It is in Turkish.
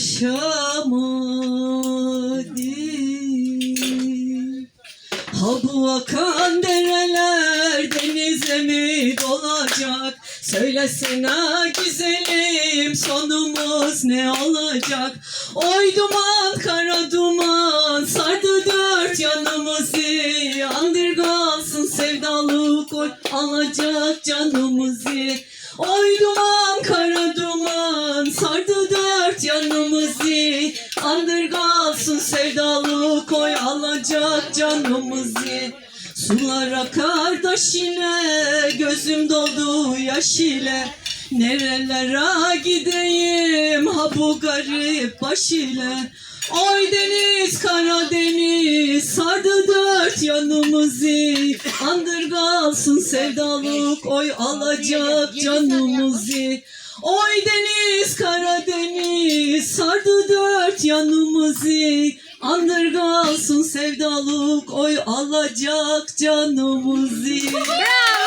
yaşamadı Ha bu akan dereler denize mi dolacak? Söylesene güzelim sonumuz ne olacak? Oy duman kara duman sardı dört yanımızı. Andırgansın sevdalık oy alacak canımızı. Oy duman yanımızı Andır kalsın sevdalık oy alacak canımızı. Sular akar taşine gözüm doldu yaş ile. Nerelere gideyim ha bu garip baş ile? Oy deniz Karadeniz sardı dört yanımızı. Andır kalsın sevdalık oy alacak canımızı. Oy deniz Karadeniz dört yanımızı Andır kalsın sevdalık oy alacak canımızı Bravo.